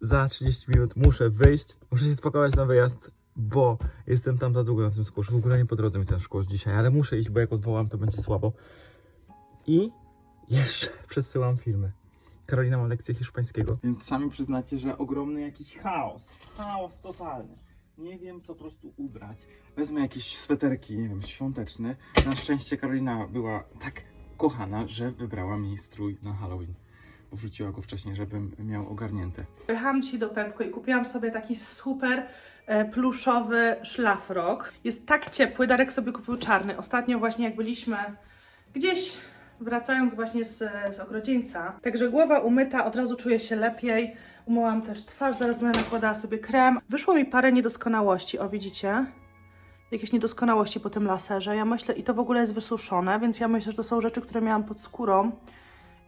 za 30 minut muszę wyjść, muszę się spakować na wyjazd, bo jestem tam za długo na tym skórze. W ogóle nie po drodze mi ten szkół dzisiaj, ale muszę iść, bo jak odwołam, to będzie słabo. I jeszcze przesyłam filmy. Karolina ma lekcję hiszpańskiego. Więc sami przyznacie, że ogromny jakiś chaos. Chaos totalny. Nie wiem, co po prostu ubrać. Wezmę jakieś sweterki, nie wiem, świąteczny. Na szczęście Karolina była tak kochana, że wybrała mi strój na Halloween. Wrzuciła go wcześniej, żebym miał ogarnięte. Pojechałam dzisiaj do Pepko i kupiłam sobie taki super e, pluszowy szlafrok. Jest tak ciepły, Darek sobie kupił czarny. Ostatnio właśnie jak byliśmy gdzieś wracając właśnie z, z ogrodzieńca. Także głowa umyta, od razu czuję się lepiej. Umyłam też twarz, zaraz będę nakładała sobie krem. Wyszło mi parę niedoskonałości, o widzicie? Jakieś niedoskonałości po tym laserze. Ja myślę, i to w ogóle jest wysuszone, więc ja myślę, że to są rzeczy, które miałam pod skórą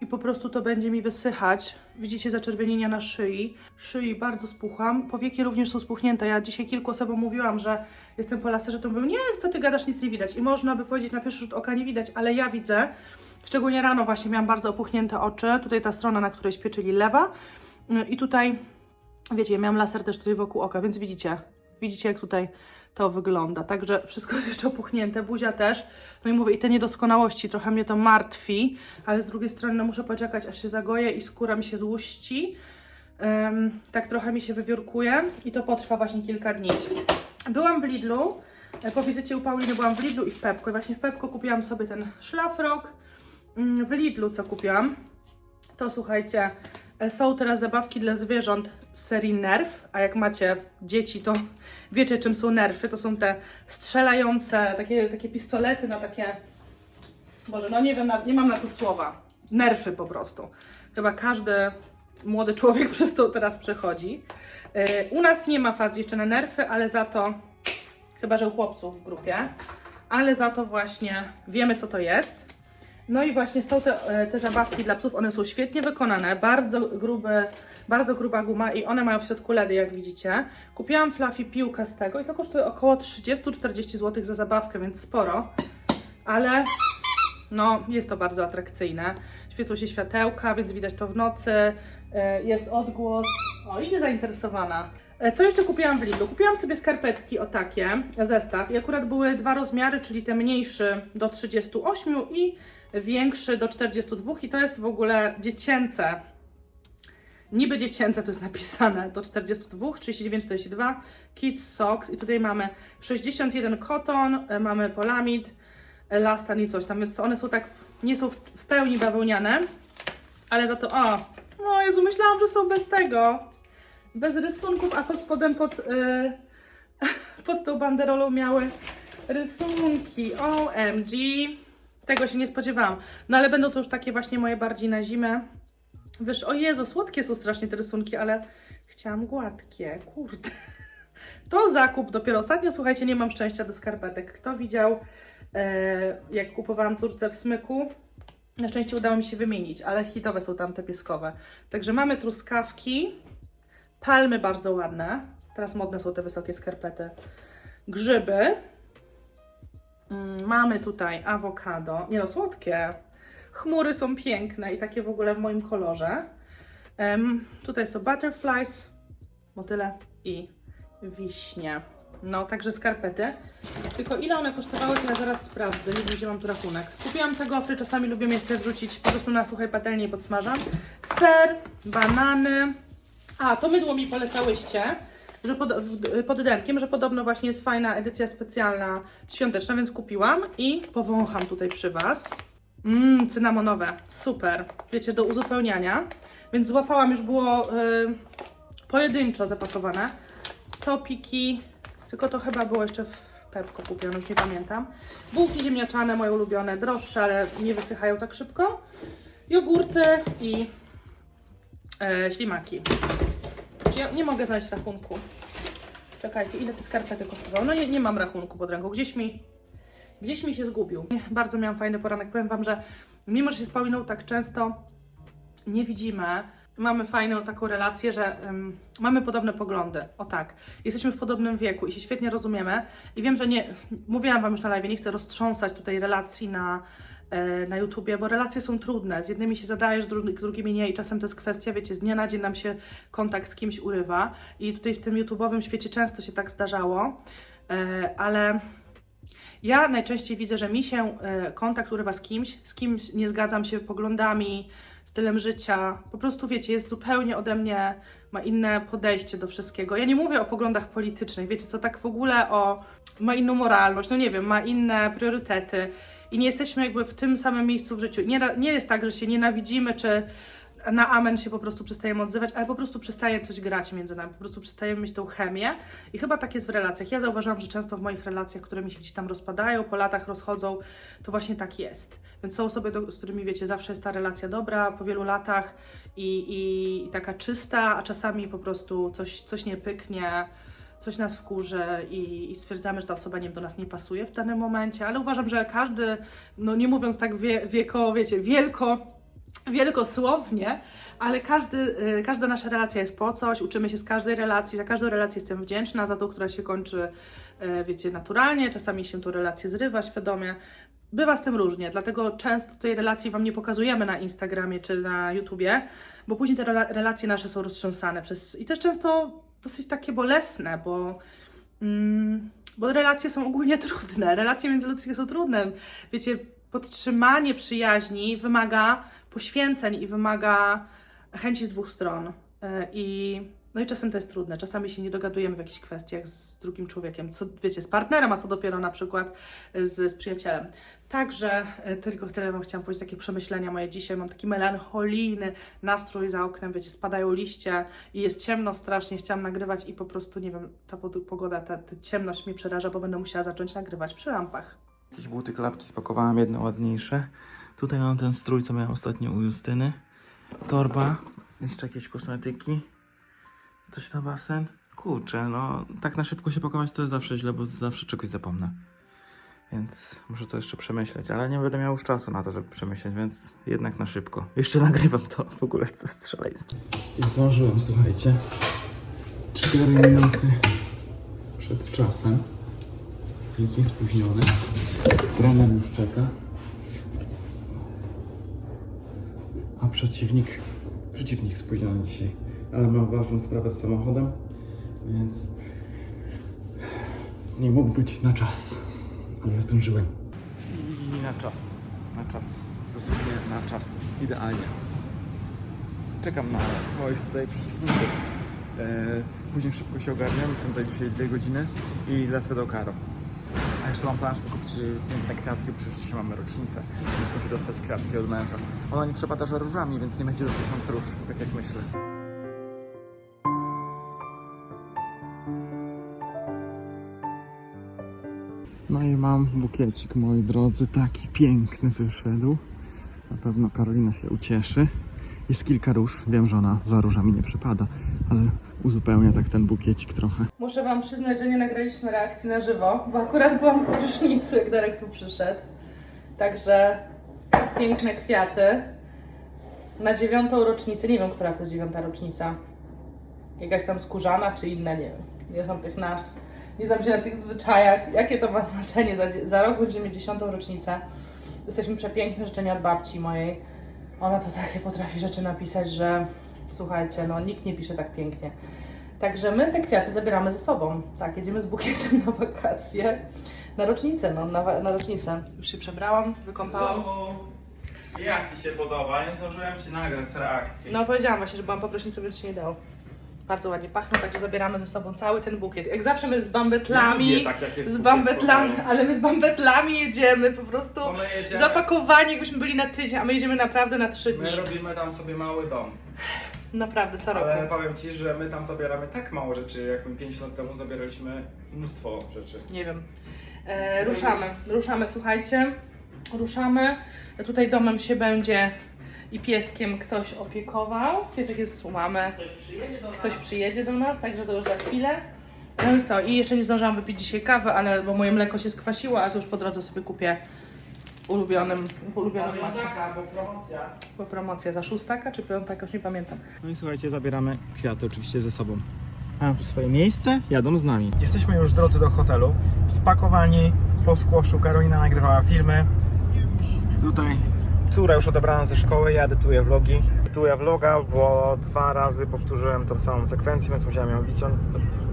i po prostu to będzie mi wysychać. Widzicie zaczerwienienia na szyi. Szyi bardzo spuchłam. Powieki również są spuchnięte. Ja dzisiaj kilku osobom mówiłam, że jestem po laserze, to mówią, nie, co ty gadasz, nic nie widać. I można by powiedzieć, na pierwszy rzut oka nie widać, ale ja widzę. Szczególnie rano właśnie miałam bardzo opuchnięte oczy. Tutaj ta strona, na której śpię, czyli lewa. I tutaj, wiecie, miałam laser też tutaj wokół oka, więc widzicie. Widzicie, jak tutaj to wygląda. Także wszystko jest jeszcze opuchnięte, buzia też. No i mówię, i te niedoskonałości, trochę mnie to martwi, ale z drugiej strony no, muszę poczekać, aż się zagoję i skóra mi się złuści. Em, tak trochę mi się wywiórkuje i to potrwa właśnie kilka dni. Byłam w Lidlu, e, po wizycie u Pauliny byłam w Lidlu i w Pepko. I właśnie w Pepko kupiłam sobie ten szlafrok. Mm, W Lidlu co kupiłam? To słuchajcie, są teraz zabawki dla zwierząt z serii Nerf, a jak macie dzieci, to wiecie czym są nerfy. To są te strzelające, takie, takie pistolety na takie, Boże, no nie wiem, nie mam na to słowa. Nerfy po prostu. Chyba każdy młody człowiek przez to teraz przechodzi. E, U nas nie ma faz jeszcze na nerfy, ale za to, chyba że u chłopców w grupie, ale za to właśnie wiemy co to jest. No i właśnie są te, e, te zabawki dla psów, one są świetnie wykonane, bardzo gruby, bardzo gruba guma i one mają w środku ledy, jak widzicie. Kupiłam Fluffy piłkę z tego i to kosztuje około 30-40 zł za zabawkę, więc sporo, ale no jest to bardzo atrakcyjne. Świecą się światełka, więc widać to w nocy, e, jest odgłos. O, idzie zainteresowana. E, Co jeszcze kupiłam w Lidlu? Kupiłam sobie skarpetki o takie, zestaw i akurat były dwa rozmiary, czyli ten mniejszy do 38 i większy do 42 i to jest w ogóle dziecięce. Niby dziecięce to jest napisane do 42, 39, 42, Kids Socks i tutaj mamy 61 cotton, e, mamy polamid, elastan i coś tam, więc one są tak, nie są w pełni bawełniane, ale za to, o, no Jezu, myślałam, że są bez tego, bez rysunków, a pod spodem pod, y, pod tą banderolą miały rysunki, OMG, tego się nie spodziewałam, no ale będą to już takie właśnie moje bardziej na zimę, wiesz, o Jezu, słodkie są strasznie te rysunki, ale chciałam gładkie, kurde. To zakup dopiero. Ostatnio, słuchajcie, nie mam szczęścia do skarpetek. Kto widział, e, jak kupowałam córce w smyku? Na szczęście udało mi się wymienić, ale hitowe są tam te pieskowe. Także mamy truskawki, palmy bardzo ładne. Teraz modne są te wysokie skarpety. Grzyby. Mm, mamy tutaj awokado. Nie no, słodkie. Chmury są piękne i takie w ogóle w moim kolorze. Em, tutaj są butterflies, motyle i wiśnie. No, także skarpety. Tylko ile one kosztowały, to ja zaraz sprawdzę. Nie gdzie mam tu rachunek. Kupiłam te gofry, czasami lubię je sobie wrzucić po prostu na suchej patelni i podsmażam. Ser, banany. A, to mydło mi polecałyście, że pod, w- pod derkiem, że podobno właśnie jest fajna edycja specjalna świąteczna, więc kupiłam i powącham tutaj przy Was. Mmm, cynamonowe, super. Wiecie, do uzupełniania. Więc złapałam, już było y, pojedynczo zapakowane. Topiki, tylko to chyba było jeszcze w Pepko kupione, już nie pamiętam. Bułki ziemniaczane, moje ulubione, droższe, ale nie wysychają tak szybko. Jogurty i e, ślimaki. Ja nie mogę znaleźć rachunku? Czekajcie, ile te skarpety kosztowały? No nie, nie mam rachunku pod ręką, gdzieś mi, gdzieś mi się zgubił. Bardzo miałam fajny poranek. Powiem Wam, że mimo, że się z tak często nie widzimy, mamy fajną taką relację, że em, mamy podobne poglądy. O tak. Jesteśmy w podobnym wieku i się świetnie rozumiemy. I wiem, że nie, mówiłam Wam już na live, nie chcę roztrząsać tutaj relacji na na YouTubie, bo relacje są trudne. Z jednymi się zadajesz, z drugimi nie i czasem to jest kwestia, wiecie, z dnia na dzień nam się kontakt z kimś urywa i tutaj w tym YouTube'owym świecie często się tak zdarzało, e, ale ja najczęściej widzę, że mi się e, kontakt urywa z kimś, z kimś nie zgadzam się poglądami, stylem życia. Po prostu wiecie, jest zupełnie ode mnie, ma inne podejście do wszystkiego. Ja nie mówię o poglądach politycznych, wiecie co, tak w ogóle o. ma inną moralność, no nie wiem, ma inne priorytety i nie jesteśmy jakby w tym samym miejscu w życiu. Nie, nie jest tak, że się nienawidzimy, czy na amen się po prostu przestajemy odzywać, ale po prostu przestaje coś grać między nami, po prostu przestajemy mieć tą chemię i chyba tak jest w relacjach. Ja zauważyłam, że często w moich relacjach, które mi się gdzieś tam rozpadają, po latach rozchodzą, to właśnie tak jest. Więc są osoby, do, z którymi wiecie, zawsze jest ta relacja dobra po wielu latach i, i, i taka czysta, a czasami po prostu coś, coś nie pyknie, coś nas wkurzy i, i stwierdzamy, że ta osoba nie do nas nie pasuje w danym momencie, ale uważam, że każdy, no nie mówiąc tak wie, wieko, wiecie, wielko, wielkosłownie, ale każdy, y, każda nasza relacja jest po coś, uczymy się z każdej relacji, za każdą relację jestem wdzięczna, za tą, która się kończy, y, wiecie, naturalnie, czasami się tą relację zrywa świadomie. Bywa z tym różnie, dlatego często tej relacji Wam nie pokazujemy na Instagramie czy na YouTubie, bo później te rela- relacje nasze są roztrząsane przez... i też często dosyć takie bolesne, bo... Mm, bo relacje są ogólnie trudne, relacje międzyludzkie są trudne. Wiecie, podtrzymanie przyjaźni wymaga poświęceń i wymaga chęci z dwóch stron. Y, I, no i czasem to jest trudne. Czasami się nie dogadujemy w jakichś kwestiach z drugim człowiekiem, co wiecie, z partnerem, a co dopiero na przykład z, z przyjacielem. Także y, tylko tyle Wam chciałam powiedzieć, takie przemyślenia moje dzisiaj. Mam taki melancholijny nastrój za oknem, wiecie, spadają liście i jest ciemno strasznie. Chciałam nagrywać i po prostu, nie wiem, ta pogoda, ta, ta ciemność mnie przeraża, bo będę musiała zacząć nagrywać przy lampach. Jakieś buty, klapki spakowałem, jedne ładniejsze. Tutaj mam ten strój, co miałem ostatnio u Justyny. Torba, jeszcze jakieś kosmetyki. Coś na basen. Kurczę, no tak na szybko się pakować to jest zawsze źle, bo zawsze czegoś zapomnę. Więc muszę to jeszcze przemyśleć, ale nie będę miał już czasu na to, żeby przemyśleć, więc jednak na szybko. Jeszcze nagrywam to w ogóle, co jest szaleństwo. I zdążyłem, słuchajcie. 4 minuty przed czasem. Jest niespóźniony. Trener już czeka. A przeciwnik, przeciwnik spóźniony dzisiaj. Ale mam ważną sprawę z samochodem, więc nie mógł być na czas. Ale ja zdążyłem. I na czas. Na czas. Dosłownie na czas. Idealnie. Czekam na moich tutaj przeciwników. E, później szybko się ogarniam. Jestem tutaj dzisiaj dwie godziny i lecę do Karo. A jeszcze mam plan, żeby kupić y, piękne kwiatki, przecież dzisiaj mamy rocznicę, więc musi dostać kwiatki od męża. Ona nie przepada różami, więc nie będzie do tysiąc róż, tak jak myślę. No i mam bukiecik, moi drodzy, taki piękny wyszedł. Na pewno Karolina się ucieszy. Jest kilka róż, wiem, że ona za różami nie przepada, ale uzupełnia tak ten bukiecik trochę. Muszę Wam przyznać, że nie nagraliśmy reakcji na żywo, bo akurat byłam po prysznicu, jak Darek tu przyszedł. Także piękne kwiaty. Na dziewiątą rocznicę, nie wiem, która to jest dziewiąta rocznica. Jakaś tam skórzana czy inna, nie wiem. Nie znam tych nazw. Nie znam się na tych zwyczajach. Jakie to ma znaczenie? Za, za rok będziemy dziesiątą rocznicę. Jesteśmy przepiękne życzenia od babci mojej. Ona to takie potrafi rzeczy napisać, że słuchajcie, no nikt nie pisze tak pięknie. Także my te kwiaty zabieramy ze sobą. Tak, jedziemy z bukietem na wakacje. Na rocznicę, no, na, na rocznicę. Już się przebrałam, wykąpałam. Jak Ci się podoba? Nie zdążyłem Ci nagrać reakcji. No powiedziałam właśnie, że byłam po prysznicu, więc się nie dało. Bardzo ładnie pachną, także zabieramy ze sobą cały ten bukiet. Jak zawsze my z bambetlami, tak, jak jest z bambetlami, ale my z bambetlami jedziemy, po prostu jedziemy, zapakowani, jakbyśmy byli na tydzień, a my jedziemy naprawdę na trzy dni. My robimy tam sobie mały dom, Naprawdę, co roku. ale powiem Ci, że my tam zabieramy tak mało rzeczy, jak my 5 lat temu zabieraliśmy mnóstwo rzeczy. Nie wiem. E, ruszamy, ruszamy, słuchajcie. Ruszamy. Tutaj domem się będzie i pieskiem ktoś opiekował. Piesek jest u mamy. Ktoś przyjedzie do nas, także to już za chwilę. No i co? I jeszcze nie zdążyłam wypić dzisiaj kawy, ale bo moje mleko się skwasiło, ale to już po drodze sobie kupię ulubionym, w ulubionym maku. bo promocja. Bo promocja za szóstaka czy piątaka, już nie pamiętam. No i słuchajcie, zabieramy kwiaty oczywiście ze sobą. Mają tu swoje miejsce, jadą z nami. Jesteśmy już w drodze do hotelu, spakowani po skłoszu, Karolina nagrywała filmy. Tutaj córa już odebrana ze szkoły, ja edytuję vlogi. Edytuję vloga, bo dwa razy powtórzyłem tą samą sekwencję, więc musiałem ją wyciąć.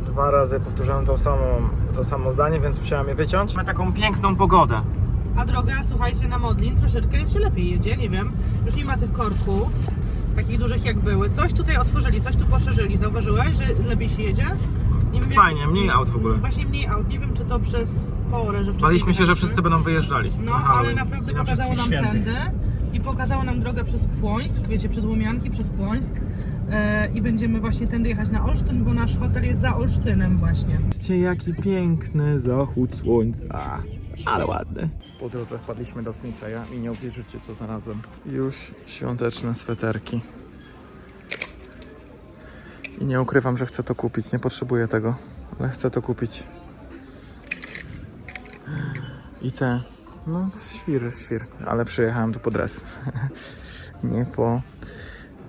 Dwa razy powtórzyłem tą samą, to samo zdanie, więc musiałem je wyciąć. Mamy taką piękną pogodę. A droga, słuchajcie, na Modlin troszeczkę się lepiej jedzie, nie wiem. Już nie ma tych korków, takich dużych jak były. Coś tutaj otworzyli, coś tu poszerzyli. Zauważyłeś, że lepiej się jedzie? Nie wiem, jak- Fajnie, mniej aut w ogóle. Właśnie mniej aut. Nie wiem, czy to przez porę, że wcześniej Baliśmy się, że jechaliśmy. wszyscy będą wyjeżdżali. No, Aha, ale naprawdę i na pokazało nam wszystkich świętych. tędy i pokazało nam drogę przez Płońsk, wiecie, przez Łomianki, przez Płońsk e, i będziemy właśnie tędy jechać na Olsztyn, bo nasz hotel jest za Olsztynem właśnie. Zobaczcie jaki piękny zachód słońca. Ale ładny. Po drodze wpadliśmy do Sinseya i nie uwierzycie co znalazłem. Już świąteczne sweterki. I nie ukrywam, że chcę to kupić. Nie potrzebuję tego, ale chcę to kupić. I te. No, świr, świr. Ale przyjechałem tu po dres. nie po.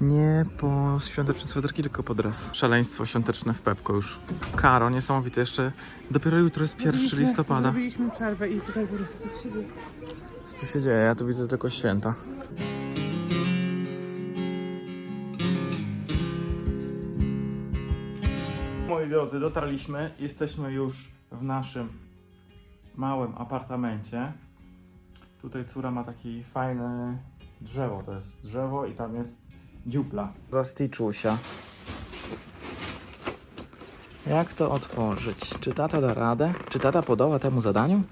Nie po świąteczne sweterki, tylko po dres. Szaleństwo świąteczne w Pepko już. Karo, niesamowite. Jeszcze dopiero jutro jest 1 listopada. Zrobiliśmy przerwę i tutaj po prostu co tu się dzieje? Co tu się dzieje? Ja tu widzę tylko święta. Moi drodzy, dotarliśmy. Jesteśmy już w naszym małym apartamencie. Tutaj córa ma taki fajny drzewo. To jest drzewo i tam jest dziupla. Zasticzusia. Jak to otworzyć? Czy tata da radę? Czy tata podoła temu zadaniu?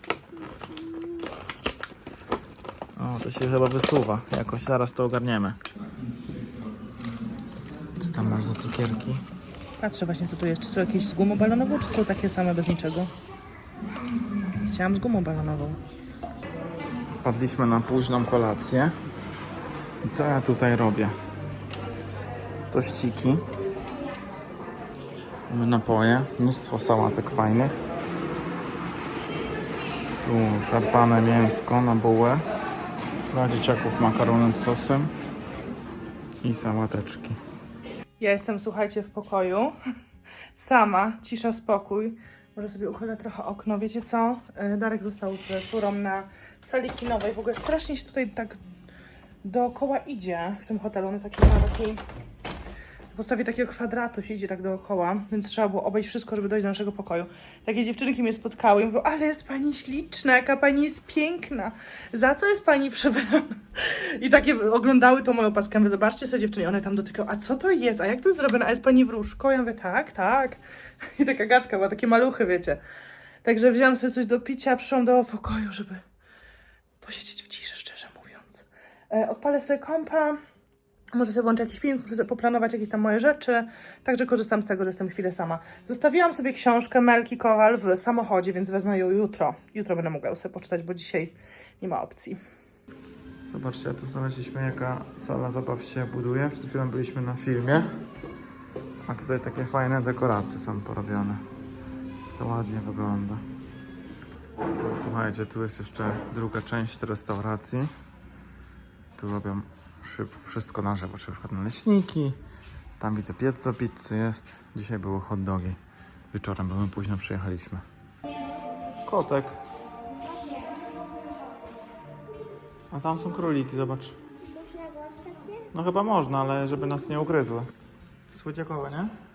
O, to się chyba wysuwa. Jakoś zaraz to ogarniemy. Co tam masz za cukierki? Patrzę właśnie co tu jest, czy są jakieś z gumą balonową, czy są takie same bez niczego? Chciałam z gumą balonową. Wpadliśmy na późną kolację. I co ja tutaj robię? Tościki. Mamy napoje. Mnóstwo sałatek fajnych. Tu szarpane mięsko na bułę. Dla dzieciaków makarony z sosem. I sałateczki. Ja jestem, słuchajcie, w pokoju. Sama, cisza, spokój. Może sobie uchylę trochę okno. Wiecie co? E, Darek został z córą na sali kinowej. W ogóle strasznie się tutaj tak dookoła idzie w tym hotelu. On jest taki na takiej... W postawie takiego kwadratu się idzie tak dookoła, więc trzeba było obejść wszystko, żeby dojść do naszego pokoju. Takie dziewczynki mnie spotkały i mówią, ale jest pani śliczna, jaka pani jest piękna. Za co jest pani przebrana? I takie oglądały tą moją paskę. Mówię, zobaczcie sobie dziewczyny, one tam dotykają, a co to jest? A jak to jest zrobione? A jest pani wróżką? Ja mówię, tak, tak. I taka gadka była, takie maluchy, wiecie. Także wziąłam sobie coś do picia, przyszłam do pokoju, żeby posiedzieć w ciszy, szczerze mówiąc. E, odpalę sobie kompa, może sobie włączę jakiś film, muszę poplanować jakieś tam moje rzeczy, także korzystam z tego, że jestem chwilę sama. Zostawiłam sobie książkę Melki Kowal w samochodzie, więc wezmę ją jutro. Jutro będę mogła ją sobie poczytać, bo dzisiaj nie ma opcji. Zobaczcie, tu znaleźliśmy jaka sala zabaw się buduje. Przed chwilą byliśmy na filmie. A tutaj takie fajne dekoracje są porobione. To ładnie wygląda. Słuchajcie, tu jest jeszcze druga część restauracji. Tu robią wszystko na żywo, czyli na przykład naleśniki. Tam widzę do pizzy jest. Dzisiaj były hot dogi. Wieczorem, bo my późno przyjechaliśmy. Kotek. A tam są króliki, zobacz. No chyba można, ale żeby nas nie ugryzły. Słodziakowe, nie?